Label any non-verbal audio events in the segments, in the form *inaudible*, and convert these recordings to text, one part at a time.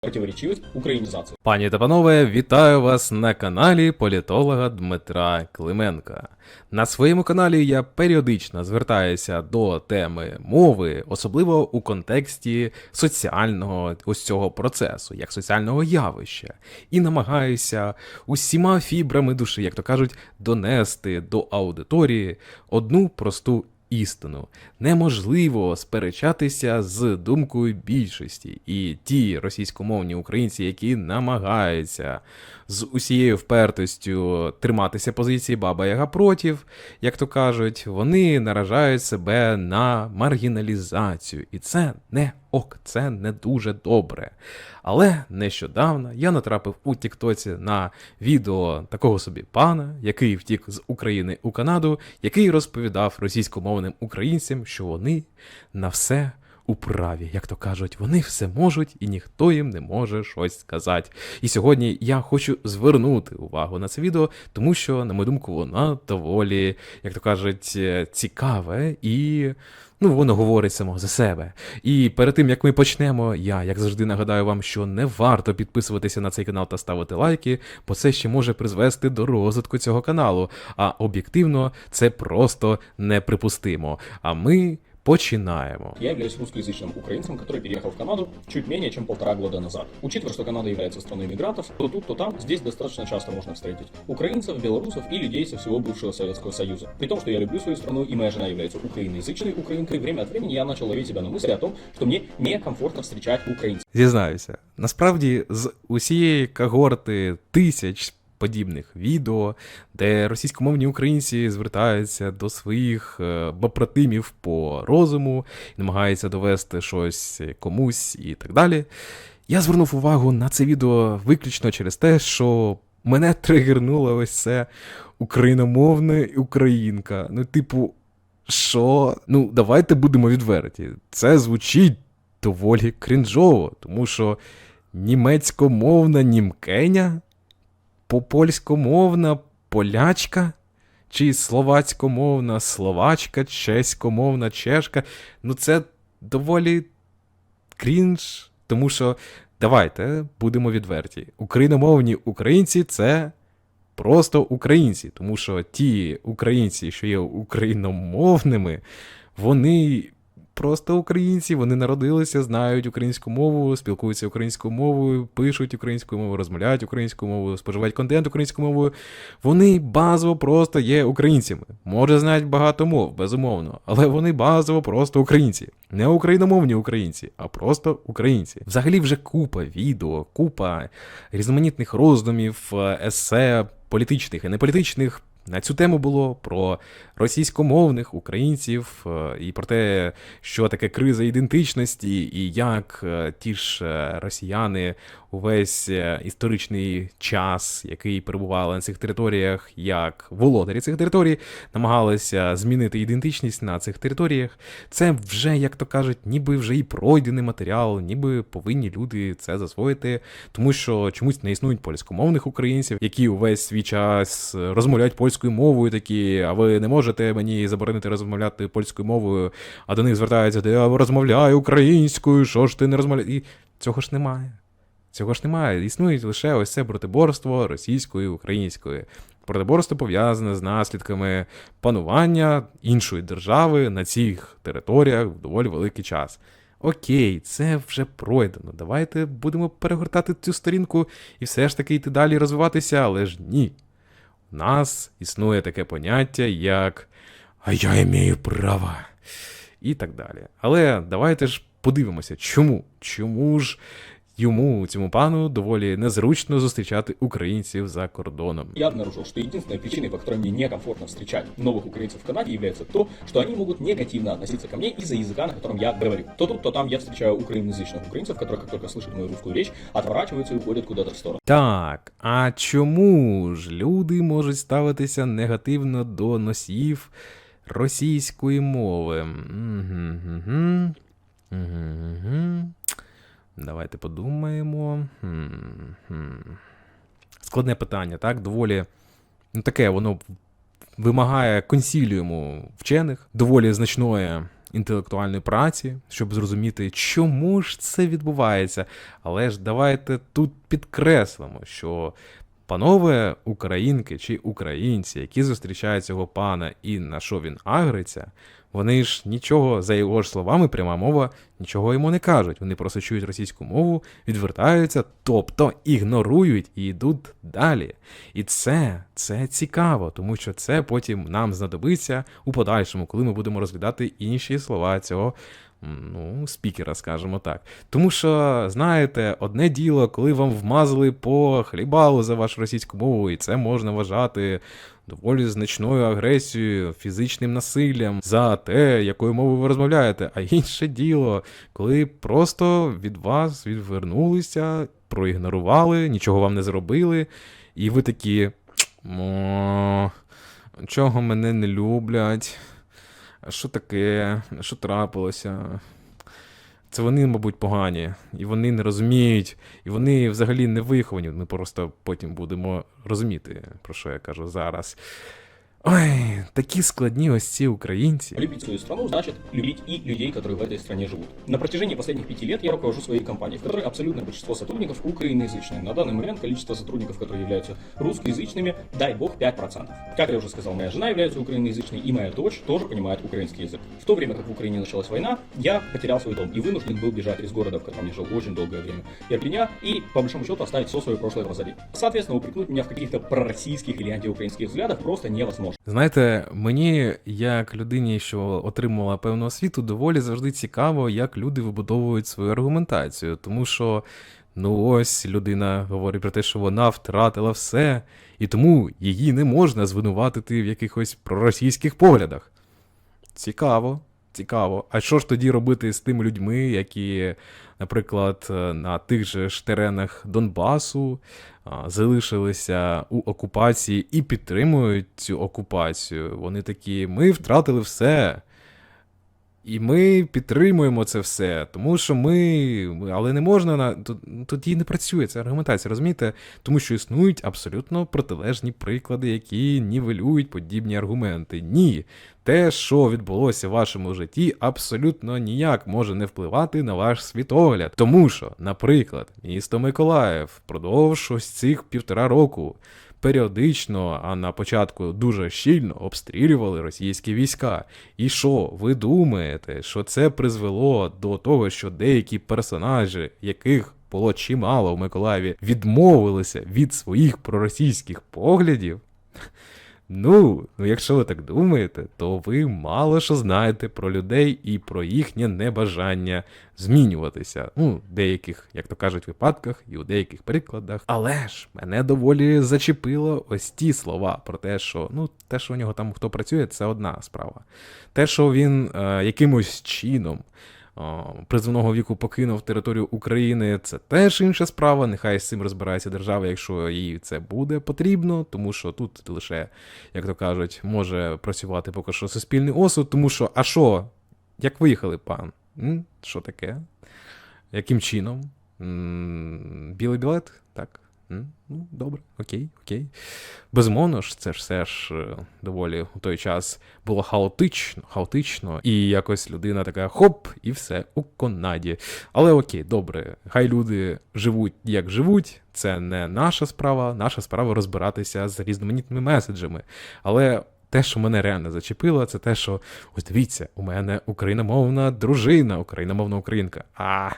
противоречивость украинизации. Пані та панове, вітаю вас на каналі політолога Дмитра Клименка. На своєму каналі я періодично звертаюся до теми мови, особливо у контексті соціального ось цього процесу, як соціального явища, і намагаюся усіма фібрами душі, як то кажуть, донести до аудиторії одну просту істину. Неможливо сперечатися з думкою більшості. І ті російськомовні українці, які намагаються з усією впертостю триматися позиції Баба Яга против, як то кажуть, вони наражають себе на маргіналізацію. І це не ок, це не дуже добре. Але нещодавно я натрапив у Тіктоці на відео такого собі пана, який втік з України у Канаду, який розповідав російськомовним українцям, що вони на все у праві, як то кажуть, вони все можуть і ніхто їм не може щось сказати. І сьогодні я хочу звернути увагу на це відео, тому що, на мою думку, воно доволі, як то кажуть, е, цікаве і. Ну, воно говорить само за себе. І перед тим як ми почнемо, я як завжди нагадаю вам, що не варто підписуватися на цей канал та ставити лайки, бо це ще може призвести до розвитку цього каналу. А об'єктивно це просто неприпустимо. А ми починаємо. Я являюсь русскоязычным украинцем, который переехал в Канаду чуть менее чем полтора года назад. Учитывая, что Канада является страной мигрантов, то тут, то там, здесь достаточно часто можно встретить украинцев, белорусов и людей со всего бывшего Советского Союза. При том, что я люблю свою страну и моя жена является украиноязычной украинкой, время от времени я начал ловить себя на мысли о том, что мне некомфортно встречать украинцев. Зізнаюся, насправді з усієї когорти тисяч подібних відео, де російськомовні українці звертаються до своїх е, бопротимів по розуму намагаються довести щось комусь і так далі. Я звернув увагу на це відео виключно через те, що мене *laughs* тригернуло ось це україномовне українка. Ну, типу, що? Ну, давайте будемо відверті. Це звучить доволі крінжово, тому що німецькомовна німкеня, попольськомовна полячка, чи словацькомовна словачка, чеськомовна чешка. Ну, це доволі крінж, тому що давайте будемо відверті. Україномовні українці це просто українці, тому що ті українці, що є україномовними, вони просто українці, вони народилися, знають українську мову, спілкуються українською мовою, пишуть українською мовою, розмовляють українською мовою, споживають контент українською мовою. Вони базово просто є українцями. Може, знають багато мов, безумовно, але вони базово просто українці. Не україномовні українці, а просто українці. Взагалі вже купа відео, купа різноманітних роздумів, е, есе, політичних і неполітичних. На цю тему було про російськомовних українців е, і про те, що таке криза ідентичності, і як е, ті ж е, росіяни увесь історичний час, який перебували на цих територіях, як володарі цих територій, намагалися змінити ідентичність на цих територіях. Це вже, як то кажуть, ніби вже і пройдений матеріал, ніби повинні люди це засвоїти, тому що чомусь не існують польськомовних українців, які увесь свій час розмовляють польською мовою, такі, а ви не можете мені заборонити розмовляти польською мовою, а до них звертаються, я розмовляю українською, що ж ти не розмовляєш? І цього ж немає. Цього ж немає. Існує лише ось це протиборство російської української. Протиборство пов'язане з наслідками панування іншої держави на цих територіях в доволі великий час. Окей, це вже пройдено. Давайте будемо перегортати цю сторінку і все ж таки йти далі розвиватися, але ж ні. Нас існує таке поняття, як а я маю право. І так далі. Але давайте ж подивимося, чому? Чому ж йому, цьому пану, доволі незручно зустрічати українців за кордоном. Я обнаружил, что единственной причиной, по которой мне некомфортно встречать новых украинцев в Канаде, является то, что они могут негативно относиться ко мне из-за языка, на котором я говорю. То тут, то там я встречаю украиноязычных украинцев, которые, как только слышат мою русскую речь, отворачиваются и уходят куда-то в сторону. Так, а чому ж люди можуть ставитися негативно до носіїв російської мови? Мгм-гм-гм. Мгм-гм. Давайте подумаємо. Складне питання, так? Доволі. Ну, таке, воно вимагає консіліуму вчених, доволі значної інтелектуальної праці, щоб зрозуміти, чому ж це відбувається. Але ж давайте тут підкреслимо, що панове українки чи українці, які зустрічають цього пана і на що він агриться, вони ж нічого, за його ж словами, пряма мова, нічого йому не кажуть. Вони просто чують російську мову, відвертаються, тобто ігнорують і йдуть далі. І це, це цікаво, тому що це потім нам знадобиться у подальшому, коли ми будемо розглядати інші слова цього. Ну, спікера, скажімо так. Тому що, знаєте, одне діло, коли вам вмазали по хлібалу за вашу російську мову, і це можна вважати доволі значною агресією, фізичним насиллям за те, якою мовою ви розмовляєте. А інше діло, коли просто від вас відвернулися, проігнорували, нічого вам не зробили, і ви такі. Чого мене не люблять? Що таке? Що трапилося? Це вони, мабуть, погані, і вони не розуміють, і вони взагалі не виховані. Ми просто потім будемо розуміти, про що я кажу зараз. Ой, такі складні ось ці українці. Любить свою страну значит любить и людей, которые в этой стране живут. На протяжении последних пяти лет я руковожу своей компанией, в которой абсолютное большинство сотрудников украиноязычные. На данный момент количество сотрудников, которые являются русскоязычными, дай бог, 5%. Как я уже сказал, моя жена является украиноязычной, и моя дочь тоже понимает украинский язык. В то время, как в Украине началась война, я потерял свой дом и вынужден был бежать из города, в котором я жил очень долгое время, Ирпеня, и, по большому счету, оставить все свое прошлое позади. Соответственно, упрекнуть меня в каких-то пророссийских или антиукраинских взглядах просто невозможно. Знаєте, мені, як людині, що отримала певну освіту, доволі завжди цікаво, як люди вибудовують свою аргументацію. Тому що, ну ось людина говорить про те, що вона втратила все, і тому її не можна звинуватити в якихось проросійських поглядах. Цікаво, цікаво. А що ж тоді робити з тими людьми, які, наприклад, е, на тих же ж теренах Донбасу залишилися у окупації і підтримують цю окупацію? Вони такі: ми втратили все. І ми підтримуємо це все, тому що ми. Але не можна на тут, тут не працює ця аргументація, розумієте? Тому що існують абсолютно протилежні приклади, які нівелюють подібні аргументи. Ні, те, що відбулося в вашому житті, абсолютно ніяк може не впливати на ваш світогляд. Тому що, наприклад, місто Миколаїв впродовж ось цих півтора року періодично, а на початку дуже щільно обстрілювали російські війська. І що, ви думаєте, що це призвело до того, що деякі персонажі, яких було чимало в Миколаєві, відмовилися від своїх проросійських поглядів? Ну, ну, якщо ви так думаєте, то ви мало що знаєте про людей і про їхнє небажання змінюватися. Ну, в деяких, як то кажуть, випадках і у деяких прикладах. Але ж мене доволі зачепило ось ті слова про те, що ну, те, що у нього там хто працює, це одна справа. Те, що він е, якимось чином призовного віку покинув територію України, це теж інша справа. Нехай з цим розбирається держава, якщо їй це буде потрібно, тому що тут лише, як то кажуть, може працювати поки що суспільний осуд, тому що, а що, як виїхали, пан? Що таке? Яким чином? Білий білет? Так. Ну, добре, окей, окей. Безумовно ж, це ж все ж е, доволі у той час було хаотично, хаотично, і якось людина така хоп, і все у Канаді. Але окей, добре, хай люди живуть як живуть, це не наша справа, наша справа розбиратися з різноманітними меседжами. Але те, що мене реально зачепило, це те, що ось дивіться, у мене україномовна дружина, україномовна українка. А,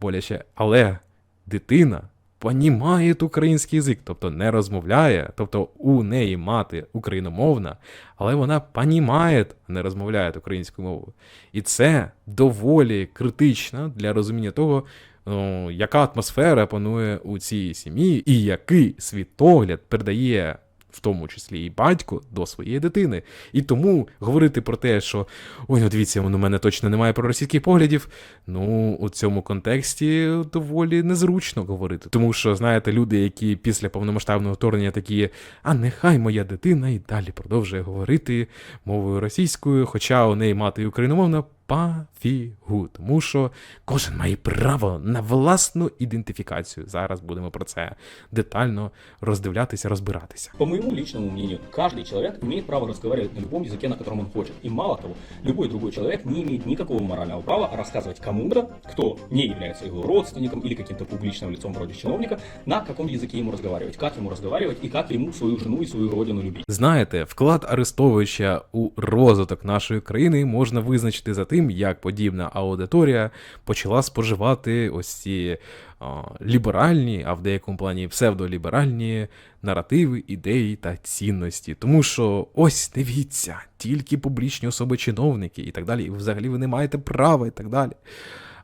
боляче, але дитина понімає український язик, тобто не розмовляє, тобто у неї мати україномовна, але вона понімає, не розмовляє українською мовою. І це доволі критично для розуміння того, ну, яка атмосфера панує у цій сім'ї, і який світогляд передає. В тому числі і батько до своєї дитини. І тому говорити про те, що ой, ну дивіться, у мене точно немає проросійських поглядів. Ну, у цьому контексті доволі незручно говорити. Тому що, знаєте, люди, які після повномасштабного вторгнення такі, а нехай моя дитина і далі продовжує говорити мовою російською, хоча у неї мати україномовна, Пофігу, тому що кожен має право на власну ідентифікацію. Зараз будемо про це детально роздивлятися, розбиратися. По моему личному мнению, каждый человек имеет право разговаривать на любом языке, на котором он хочет. И мало того, любой другой человек не имеет никакого морального права рассказывать кому-то, кто не является его родственником или каким-то публичным лицом вроде чиновника, на каком языке ему разговаривать, как ему разговаривать и как ему свою жену и свою родину любить. Знаєте, вклад Арестовича у розвиток нашої країни можна визначити за тим, як подібна аудиторія почала споживати ось ці о, ліберальні, а в деякому плані псевдоліберальні наративи, ідеї та цінності. Тому що ось дивіться, тільки публічні особи чиновники і так далі, і взагалі ви не маєте права і так далі.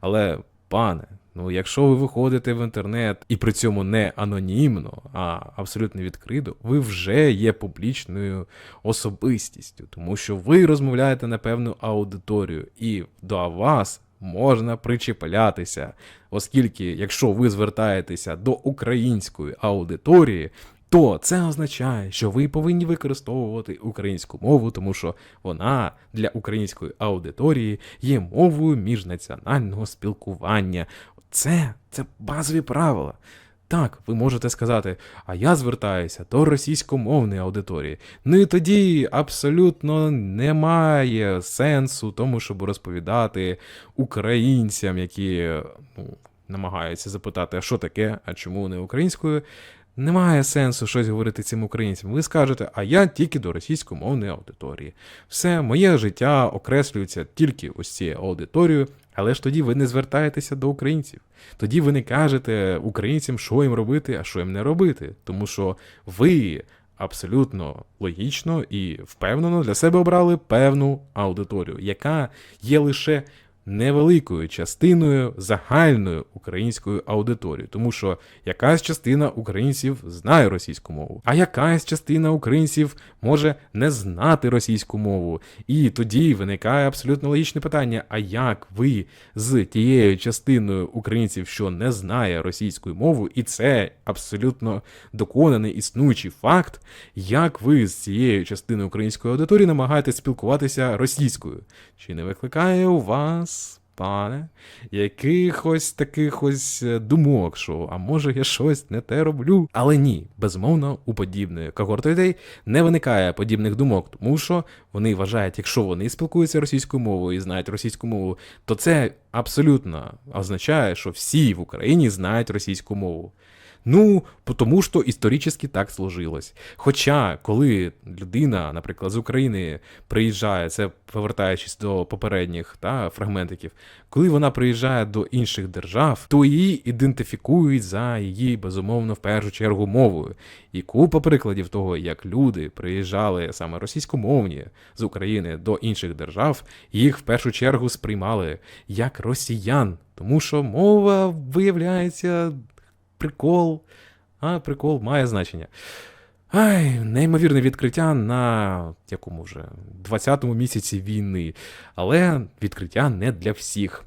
Але, пане, ну якщо ви виходите в інтернет і при цьому не анонімно, а абсолютно відкрито, ви вже є публічною особистістю, тому що ви розмовляєте на певну аудиторію, і до вас можна причіплятися, оскільки, якщо ви звертаєтеся до української аудиторії. То це означає, що ви повинні використовувати українську мову, тому що вона для української аудиторії є мовою міжнаціонального спілкування. Це, це базові правила. Так, ви можете сказати, а я звертаюся до російськомовної аудиторії. Ну і тоді абсолютно немає сенсу тому, щоб розповідати українцям, які ну, намагаються запитати, а що таке, а чому не українською. Немає сенсу щось говорити цим українцям. Ви скажете, а я тільки до російськомовної аудиторії. Все, моє життя окреслюється тільки ось цією аудиторією, але ж тоді ви не звертаєтеся до українців. Тоді ви не кажете українцям, що їм робити, а що їм не робити. Тому що ви абсолютно логічно і впевнено для себе обрали певну аудиторію, яка є лише невеликою частиною загальної української аудиторії, тому що якась частина українців знає російську мову, а якась частина українців може не знати російську мову. І тоді виникає абсолютно логічне питання: а як ви з тією частиною українців, що не знає російської мови, і це абсолютно доконаний існуючий факт, як ви з цією частиною української аудиторії намагаєтесь спілкуватися російською? Чи не викликає у вас, пане, якихось таких ось е, думок, що а може я щось не те роблю? Але ні, безумовно, у подібної когорти людей не виникає подібних думок, тому що вони вважають, якщо вони спілкуються російською мовою і знають російську мову, то це абсолютно означає, що всі в Україні знають російську мову. Ну, тому що історично так сложилось. Хоча, коли людина, наприклад, з України приїжджає, це повертаючись до попередніх та, фрагментиків, коли вона приїжджає до інших держав, то її ідентифікують за її, безумовно, в першу чергу мовою. І купа прикладів того, як люди приїжджали саме російськомовні з України до інших держав, їх в першу чергу сприймали як росіян, тому що мова виявляється прикол, а прикол має значення. Ай, неймовірне відкриття на якому вже 20-му місяці війни, але відкриття не для всіх.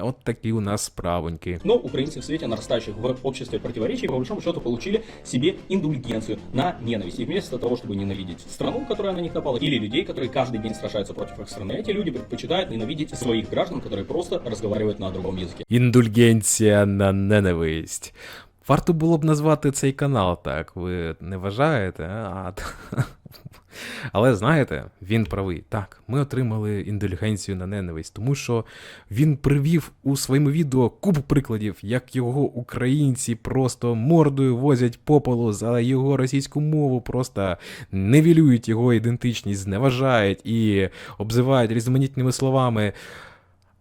От такі у нас справоньки. Но украинцы в свете нарастающих в обществе противоречий, по большому счету, получили себе индульгенцию на ненависть. И вместо того, чтобы ненавидеть страну, которая на них напала, или людей, которые каждый день сражаются против их страны, эти люди предпочитают ненавидеть своих граждан, которые просто разговаривают на другом языке. Індульгенція на ненависть. Варто було б назвати цей канал так, ви не вважаєте? А, Але знаєте, він правий. Так, ми отримали індульгенцію на ненависть, тому що він привів у своєму відео купу прикладів, як його українці просто мордою возять по полу за його російську мову, просто невілюють його ідентичність, зневажають і обзивають різноманітними словами.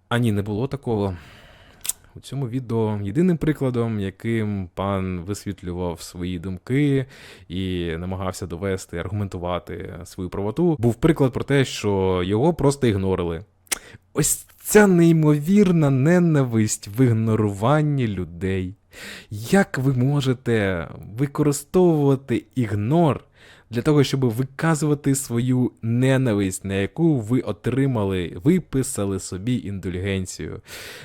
А ні, не було такого. У цьому відео єдиним прикладом, яким пан висвітлював свої думки і намагався довести, аргументувати свою правоту, був приклад про те, що його просто ігнорили. Ось ця неймовірна ненависть в ігноруванні людей. Як ви можете використовувати ігнор для того, щоб виказувати свою ненависть, на яку ви отримали, виписали собі індульгенцію.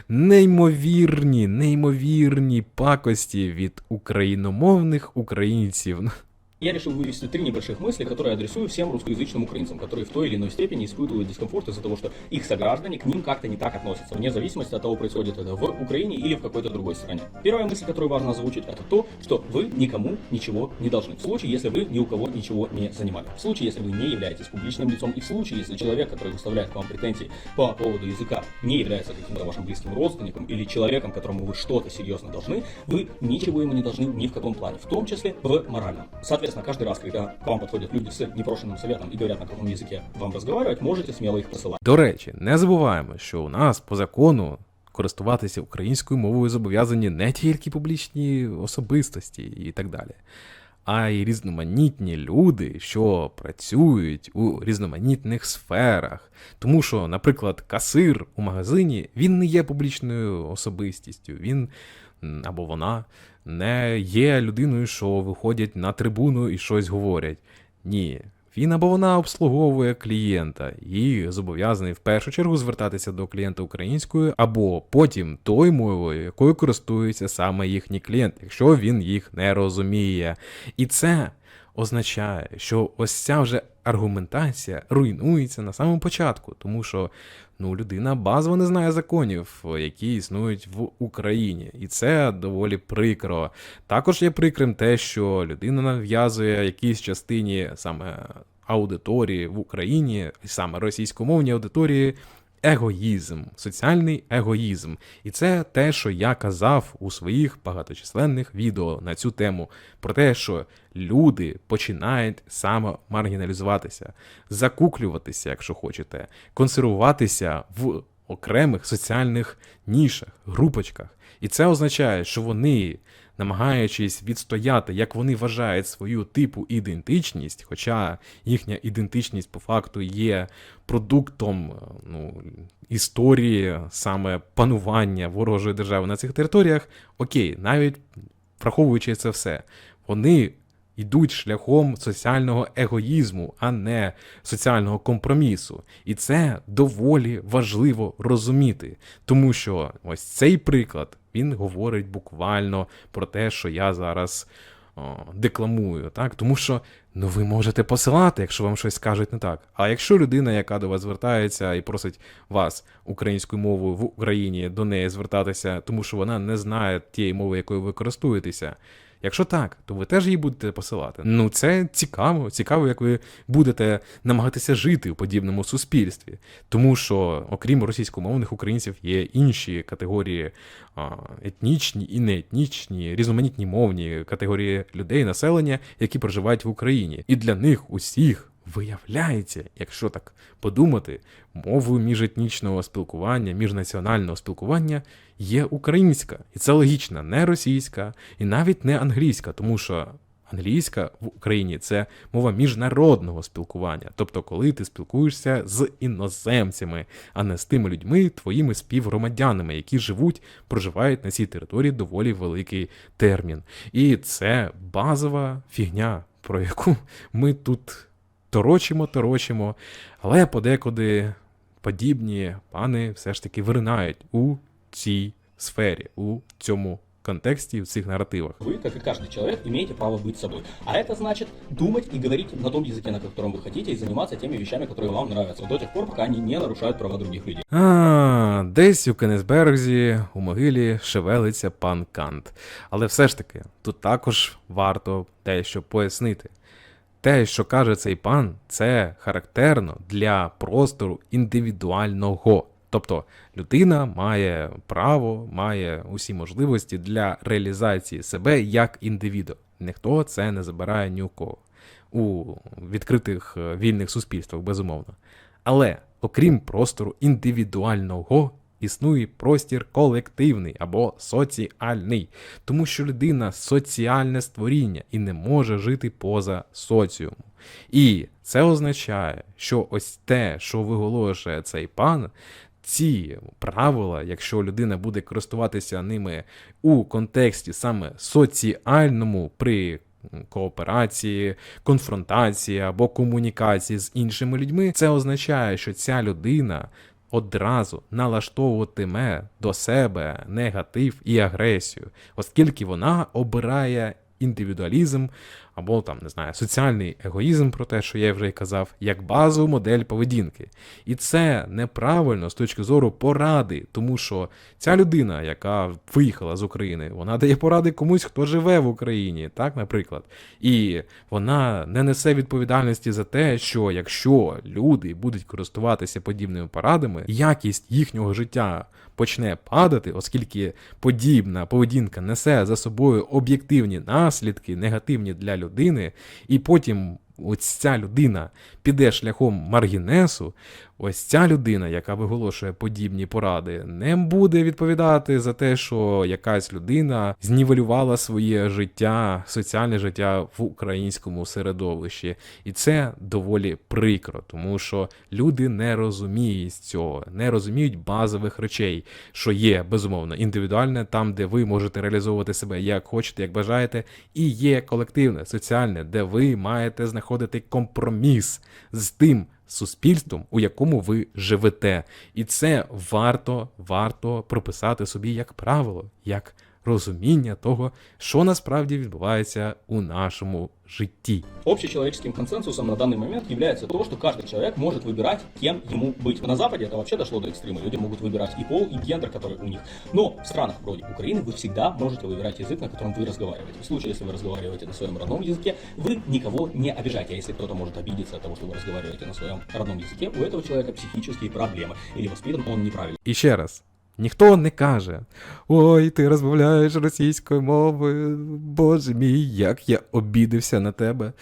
Неймовірні, неймовірні пакості від україномовних українців. Я решил вывести три небольших мысли, которые адресую всем русскоязычным украинцам, которые в той или иной степени испытывают дискомфорт из-за того, что их сограждане к ним как-то не так относятся, вне зависимости от того, происходит это в Украине или в какой-то другой стране. Первая мысль, которую важно озвучить, это то, что вы никому ничего не должны. В случае, если вы ни у кого ничего не занимали. В случае, если вы не являетесь публичным лицом, и в случае, если человек, который выставляет к вам претензии по поводу языка, не является каким-то вашим близким родственником или человеком, которому вы что-то серьезно должны, вы ничего ему не должны ни в каком плане, в том числе в моральном. Соответственно, каждый раз, когда к вам подходят люди с непрошенным советом и говорят, на каком языке вам разговаривать, можете смело их посылать. До речі, не забуваємо, що у нас по закону користуватися українською мовою зобов'язані не тільки публічні особистості і так далі, а й різноманітні люди, що працюють у різноманітних сферах. Тому що, наприклад, касир у магазині він не є публічною особистістю, він м, або вона не є людиною, що виходять на трибуну і щось говорять. Ні. Він або вона обслуговує клієнта і зобов'язаний в першу чергу звертатися до клієнта українською, або потім тою мовою, якою користується саме їхній клієнт, якщо він їх не розуміє. І це означає, що ось ця вже аргументація руйнується на самому початку, тому що ну, людина базово не знає законів, які існують в Україні, і це доволі прикро. Також є прикрим те, що людина нав'язує якійсь частині саме аудиторії в Україні, саме російськомовній аудиторії. Егоїзм, соціальний егоїзм. І це те, що я казав у своїх багаточисленних відео на цю тему, про те, що люди починають саме маргіналізуватися, закуклюватися, якщо хочете, консервуватися в окремих соціальних нішах, групочках. І це означає, що вони, намагаючись відстояти, як вони вважають свою типу ідентичність, хоча їхня ідентичність по факту є продуктом е, ну, історії саме панування ворожої держави на цих територіях, окей, навіть враховуючи це все, вони йдуть шляхом соціального егоїзму, а не соціального компромісу. І це доволі важливо розуміти, тому що ось цей приклад він говорить буквально про те, що я зараз о, декламую, так? Тому що ну ви можете посилати, якщо вам щось скажуть не так. А якщо людина, яка до вас звертається і просить вас українською мовою в Україні до неї звертатися, тому що вона не знає тієї мови, якою ви користуєтеся. Якщо так, то ви теж її будете посилати. Ну це цікаво, цікаво, як ви будете намагатися жити у подібному суспільстві. Тому що, окрім російськомовних українців, є інші категорії етнічні і неетнічні, різноманітні мовні категорії людей, населення, які проживають в Україні. І для них усіх. Виявляється, якщо так подумати, мовою міжетнічного спілкування, міжнаціонального спілкування є українська. І це логічно, не російська і навіть не англійська, тому що англійська в Україні це мова міжнародного спілкування. Тобто, коли ти спілкуєшся з іноземцями, а не з тими людьми, твоїми співгромадянами, які живуть, проживають на цій території доволі великий термін. І це базова фігня, про яку ми тут торочимо, торочимо, але подекуди подібні пани все ж таки виринають у цій сфері, у цьому контексті, в цих наративах. Вы, как и каждый человек, имеете право быть собой. А это значит думать и говорить на том языке, на котором вы хотите, и заниматься теми вещами, которые вам нравятся, до тех пор, пока они не нарушают права других людей. А, десь у Кенесбергзі у могилі шевелиться пан Кант. Але все ж таки, тут також варто дещо пояснити. Те, що каже цей пан, це характерно для простору індивідуального. Тобто людина має право, має усі можливості для реалізації себе як індивіду. Ніхто це не забирає ні у кого у відкритих е, вільних суспільствах, безумовно. Але окрім простору індивідуального, існує простір колективний або соціальний, тому що людина соціальне створіння і не може жити поза соціумом. І це означає, що ось те, що виголошує цей пан, ці правила, якщо людина буде користуватися ними у контексті саме соціальному при кооперації, конфронтації або комунікації з іншими людьми, це означає, що ця людина одразу налаштовуватиме до себе негатив і агресію, оскільки вона обирає індивідуалізм або там не знаю, соціальний егоїзм, про те, що я вже й казав, як базову модель поведінки. І це неправильно з точки зору поради, тому що ця людина, яка виїхала з України, вона дає поради комусь, хто живе в Україні, так, наприклад. І вона не несе відповідальності за те, що якщо люди будуть користуватися подібними порадами, якість їхнього життя почне падати, оскільки подібна поведінка несе за собою об'єктивні наслідки, негативні для людини, і потім ось ця людина піде шляхом маргінесу, ось ця людина, яка виголошує подібні поради, не буде відповідати за те, що якась людина знівелювала своє життя, соціальне життя в українському середовищі. І це доволі прикро, тому що люди не розуміють цього, не розуміють базових речей, що є безумовно індивідуальне, там, де ви можете реалізовувати себе як хочете, як бажаєте, і є колективне, соціальне, де ви маєте знаходити компроміс з тим суспільством, у якому ви живете. І це варто, варто прописати собі як правило, як розуміння того, що насправді відбувається у нашому житті. Общечеловеческим консенсусом на данный момент является то, что каждый человек может выбирать, кем ему быть. На Западе это вообще дошло до экстрима. Люди могут выбирать и пол, и гендер, который у них. Но в странах вроде Украины вы всегда можете выбирать язык, на котором вы разговариваете. В случае, если вы разговариваете на своем родном языке, вы никого не обижаете. А если кто-то может обидеться от того, что вы разговариваете на своем родном языке, у этого человека психические проблемы. Или воспитан он неправильно. І ще раз. Ніхто не каже: Ой, ти розмовляєш російською мовою, боже мій, як я обідився на тебе.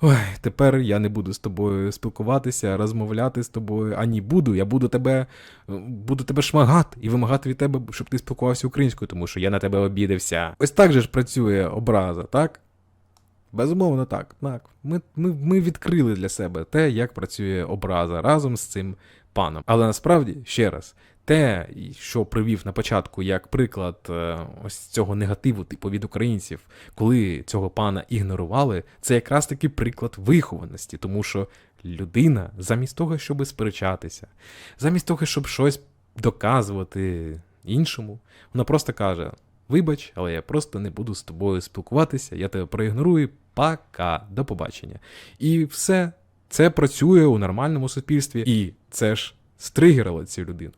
Ой, тепер я не буду з тобою спілкуватися, розмовляти з тобою. Ані буду, я буду тебе буду тебе шмагати і вимагати від тебе, щоб ти спілкувався українською, тому що я на тебе обідився. Ось так же ж працює образа, так? Безумовно, так. так. Ми, ми, ми відкрили для себе те, як працює образа разом з цим паном. Але насправді, ще раз, те, що привів на початку як приклад е, ось цього негативу, типу від українців, коли цього пана ігнорували, це якраз таки приклад вихованості, тому що людина, замість того, щоб сперечатися, замість того, щоб щось доказувати іншому, вона просто каже: Вибач, але я просто не буду з тобою спілкуватися, я тебе проігнорую, пока, до побачення. І все це працює у нормальному суспільстві, і це ж стригерило цю людину.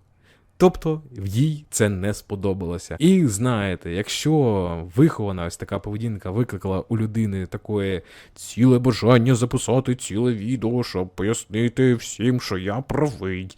Тобто їй це не сподобалося. І знаєте, якщо вихована ось така поведінка викликала у людини таке ціле бажання записати ціле відео, щоб пояснити всім, що я правий,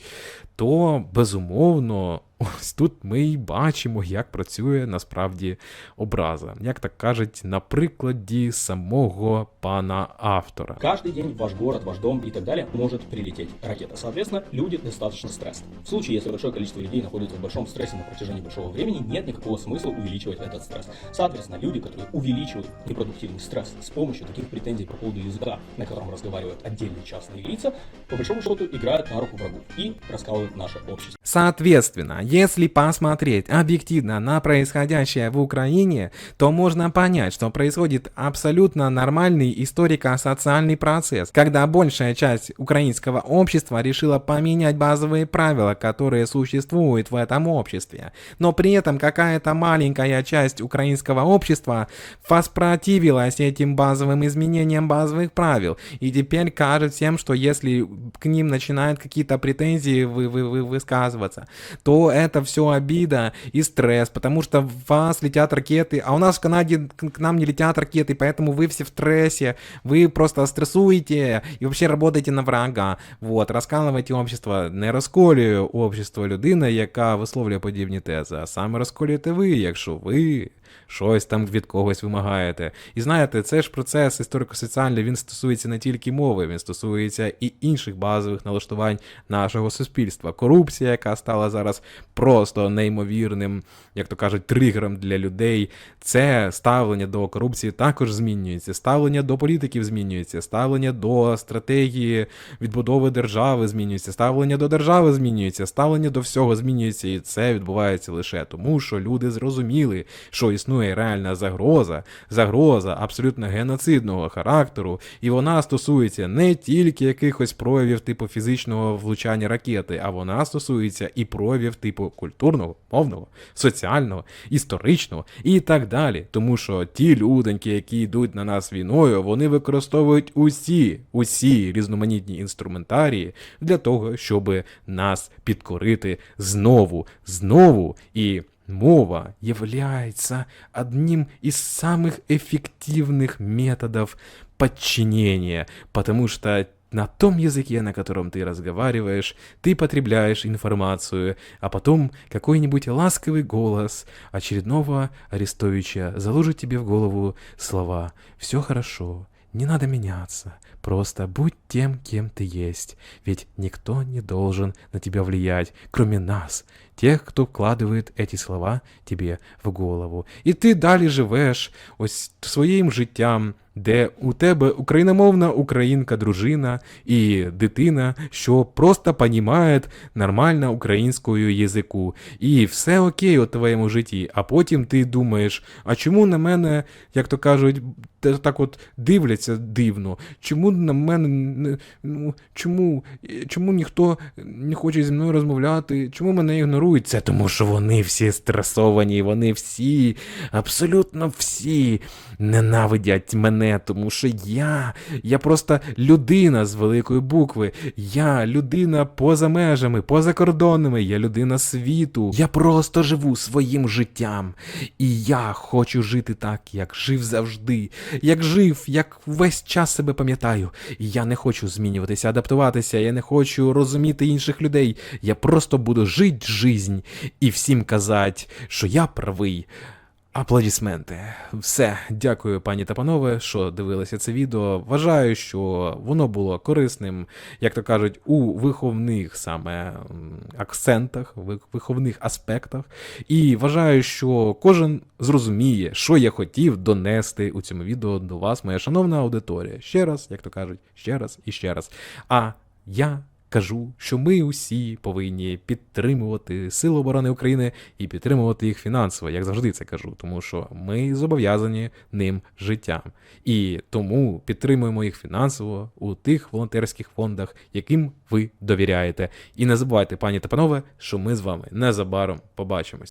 то безумовно, ось тут ми й бачимо, як працює насправді образа. Як так кажуть, на прикладі самого пана автора. Каждый день в ваш город, ваш дом и так далее может прилететь ракета. Соответственно, люди достаточно стрессны. В случае, если большое количество людей находится в большом стрессе на протяжении большого времени, нет никакого смысла увеличивать этот стресс. Соответственно, люди, которые увеличивают непродуктивный стресс с помощью таких претензий по поводу языка, на котором разговаривают отдельные частные лица, по большому счету играют на руку врагу и раскалывают наше общество. Соответственно, если посмотреть объективно на происходящее в Украине, то можно понять, что происходит абсолютно нормальный историко-социальный процесс, когда большая часть украинского общества решила поменять базовые правила, которые существуют в этом обществе. Но при этом какая-то маленькая часть украинского общества воспротивилась этим базовым изменениям базовых правил. И теперь кажет всем, что если к ним начинают какие-то претензии вы, вы, вы высказываться, то это все обида и стресс, потому что в вас летят ракеты, а у нас в Канаде к к нам не летят ракеты, поэтому вы все в стрессе, вы просто стрессуете и вообще работаете на врага. Вот, розкалуєте общество, не розколює общество людина, яка висловлює подібні тези, а саме розколюєте ви, якщо ви щось там від когось вимагаєте. І знаєте, це ж процес історико-соціальний, він стосується не тільки мови, він стосується і інших базових налаштувань нашого суспільства. Корупція, яка стала зараз просто неймовірним, як то кажуть, тригером для людей. Це ставлення до корупції також змінюється. Ставлення до політиків змінюється, ставлення до стратегії відбудови держави змінюється, ставлення до держави змінюється, ставлення до всього змінюється, і це відбувається лише тому, що люди зрозуміли, що існує існує реальна загроза, загроза абсолютно геноцидного характеру, і вона стосується не тільки якихось проявів типу фізичного влучання ракети, а вона стосується і проявів типу культурного, мовного, соціального, історичного і так далі. Тому що ті люденьки, які йдуть на нас війною, вони використовують усі, усі різноманітні інструментарії для того, щоб нас підкорити знову, знову і. Мова является одним из самых эффективных методов подчинения, потому что на том языке, на котором ты разговариваешь, ты потребляешь информацию, а потом какой-нибудь ласковый голос очередного Арестовича заложит тебе в голову слова «Все хорошо, не надо меняться, просто будь тем, кем ты есть, ведь никто не должен на тебя влиять, кроме нас, тех, кто вкладывает эти слова тебе в голову. І ти далі живеш ось своїм життям, де у тебе україномовна українка дружина і дитина, що просто понімає нормально українською язику. І все окей у твоєму житті. А потім ти думаєш, а чому на мене, як то кажуть, та- так от дивляться дивно? Чому на мене ну, чому, чому ніхто не хоче зі мною розмовляти? Чому мене ігнорують? Це тому, що вони всі стресовані, вони всі, абсолютно всі ненавидять мене, тому що я, я просто людина з великої букви. Я людина поза межами, поза кордонами, я людина світу. Я просто живу своїм життям. І я хочу жити так, як жив завжди, як жив, як весь час себе пам'ятаю. І я не хочу змінюватися, адаптуватися, я не хочу розуміти інших людей. Я просто буду жити жизнь і всім казати, що я правий. Аплодисменти. Все, дякую, пані та панове, що дивилися це відео. Вважаю, що воно було корисним, як то кажуть, у виховних саме акцентах, виховних аспектах. І вважаю, що кожен зрозуміє, що я хотів донести у цьому відео до вас, моя шановна аудиторія. Ще раз, як то кажуть, ще раз і ще раз. А я кажу, що ми усі повинні підтримувати Сили оборони України і підтримувати їх фінансово, як завжди це кажу, тому що ми зобов'язані ним життям. І тому підтримуємо їх фінансово у тих волонтерських фондах, яким ви довіряєте. І не забувайте, пані та панове, що ми з вами незабаром побачимось.